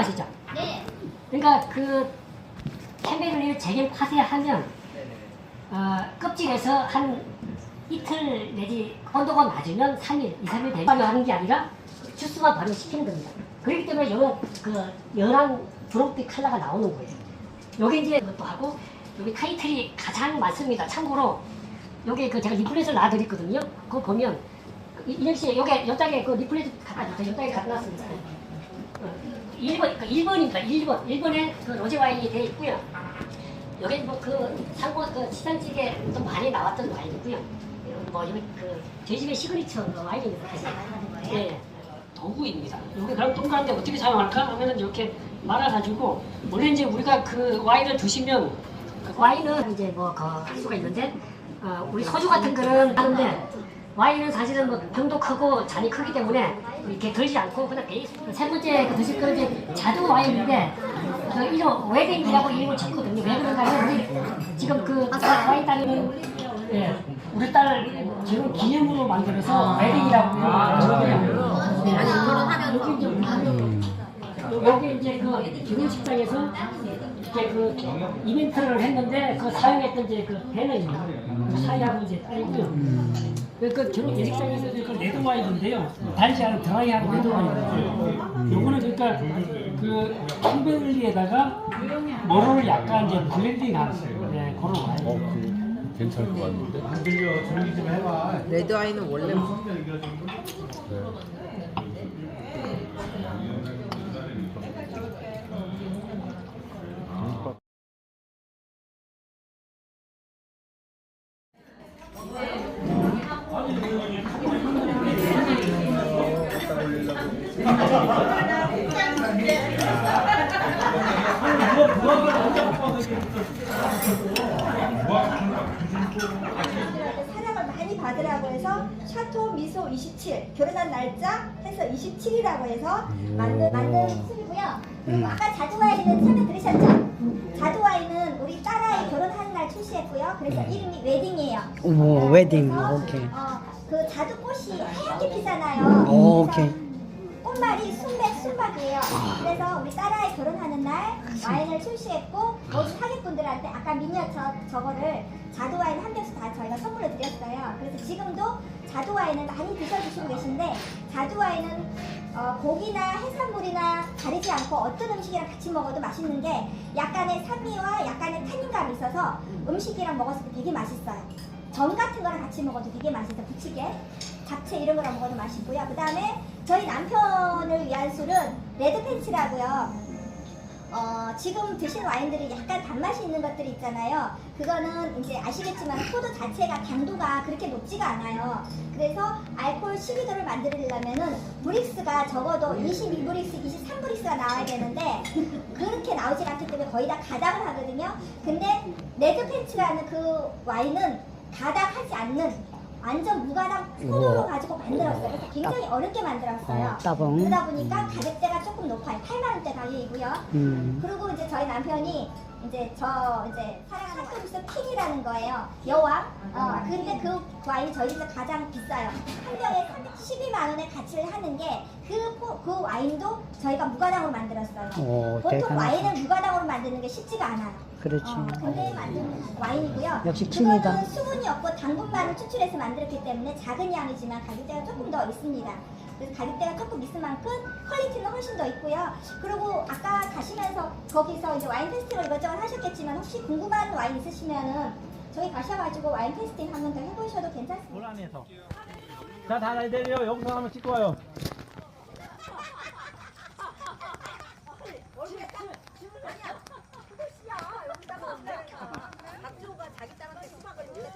아시죠? 네. 그러니까 그 캠베르리를 재gen 파쇄하면 어, 껍질에서 한 이틀 내지 온도가 낮으면 3일, 2, 3일 되면 발효하는 게 아니라 주스만 발효시키는 겁니다. 그렇기 때문에 이런 그 연한 분홍빛 컬러가 나오는 거예요. 여기 이제 그것도 하고 여기 타이틀이 가장 많습니다. 참고로 여기 그 제가 리플렛을 놔드렸거든요. 그거 보면 이- 이현 씨 여기 여장에 그 리플렛 갖다 줬어요. 여장에 갖다 놨습니다. 어, 1번, 그 1번입니다. 1번. 1번에 그 로제 와인이 되어 있고요. 여기 뭐그 상고 그 시상식에 좀 많이 나왔던 와인이고요. 뭐 여기 그 저희 집의 시그니처 그 와인입니다. 사실. 네. 도구입니다. 여기 그럼 동그란데 어떻게 사용할까 하면은 이렇게 말아가지고 원래 이제 우리가 그 와인을 드시면 그 와인은 이제 뭐그할 수가 있는데 어, 우리 소주 같은 거는 하는데 와인은 사실은 뭐 병도 크고 잔이 크기 때문에 이렇게 들지 않고 그냥 베이스 세 번째 그 드실 거는 이제 자두 와인인데 그 이름 웨딩이라고 이름을 쳤거든요. 왜 그런가 하면 우리 지금 그 와인 딸은 예, 우리 딸 지금 기념으로 만들어서 웨딩이라고 그러거든요. 네. 아니, 결혼하면서. 여기 이제 여기 이제 그 결혼식장에서 이렇게 그 이벤트를 했는데 그 사용했던 이제 그 배너입니다. 그 사이하고 이제 딸이고요. 그, 그 결혼 예식장에서 그 레드 와인인데요. 달지 않은 드라이한 레드 와인인데요. 요거는 그러니까 그 캔베르리에다가 머로를 약간 이제 블렌딩한 네, 그런 어, 와인. 그 괜찮을 것 같은데? 안 들려 조용히 좀 해봐. 레드 와인은 원래 네. 사랑을 많이 받으라고 해서 샤토 미소 27 결혼한 날짜 해서 27이라고 해서 만든 만든 술이고요. 그리고 아까 자두와인은 설명 들으셨죠? 자두와인은 우리 딸아이 결혼하는 날 출시했고요. 그래서 이름이 웨딩이에요. 오, 어, 웨딩. 그래서, 오케이. 어, 그 자두꽃이 하얗게 피잖아요. 오, 그래서 오케이. 꽃말이 순백 순박이에요. 그래서 우리 딸아이 결혼하는 날 와인을 출시했고 모든 하객분들한테 아까 미니어처 저거를 자두 와인 한 병씩 다 저희가 선물로 드렸어요. 그래서 지금도 자두 와인을 많이 드셔주시고 계신데 자두 와인은 어, 고기나 해산물이나 가리지 않고 어떤 음식이랑 같이 먹어도 맛있는 게 약간의 산미와 약간의 탄닌감이 있어서 음식이랑 먹었을 때 되게 맛있어요. 전 같은 거랑 같이 먹어도 되게 맛있어요. 부치게. 잡채 이런 거랑 먹어도 맛있고요. 그 다음에 저희 남편 을 위한 술은 레드펜치라고요. 어, 지금 드신 와인들이 약간 단맛이 있는 것들이 있잖아요. 그거는 이제 아시겠지만 포도 자체가 당도가 그렇게 높지가 않아요. 그래서 알코올 12도를 만들려면은 브릭스가 적어도 22브릭스, 23브릭스가 나와야 되는데 그렇게 나오지 않기 때문에 거의 다 가닥을 하거든요. 근데 레드펜치라는 그 와인은 가닥하지 않는 완전 무가당 포도로 가지고 만들었어요. 그래서 굉장히 어렵게 만들었어요. 어, 따봉. 그러다 보니까 가격대가 조금 높아요. 8만 원대 가격이고요. 음. 그리고 이제 저희 남편이 이제 저 이제 사랑하는 샤토미스 킹이라는 거예요. 여왕. 어, 근데 그 와인 저희 집에서 가장 비싸요. 한 병에 12만 원의 가치를 하는 게그그 와인도 저희가 무가당으로 만들었어요. 오, 보통 대단하다. 와인을 무가당으로 만드는 게 쉽지가 않아요. 그렇지. 어, 근데 만든 와인이고요. 역시 그거는 킹이다. 수분이 없고 당분만을 추출해서 만들었기 때문에 작은 양이지만 가격대가 조금 더 있습니다. 그래서 가격대가 조금 있을 만큼 퀄리티는 훨씬 더 있고요. 그리고 아까 가시면서 거기서 이제 와인 테스팅을 이것저것 하셨겠지만 혹시 궁금한 와인 있으시면은 저기 가셔가지고 와인 테스팅 한번 더 해보셔도 괜찮습니다. 보람에서. 자, 다 내려 영상 한번 찍고 와요.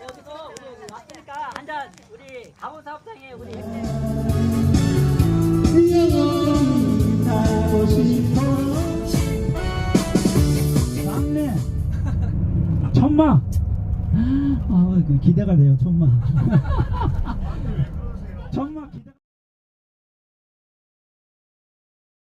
여기서 우리 왔으니까 한잔 우리 가온 사업장에 우리 아, 그 기대가 돼요, 천마. 천마 기대.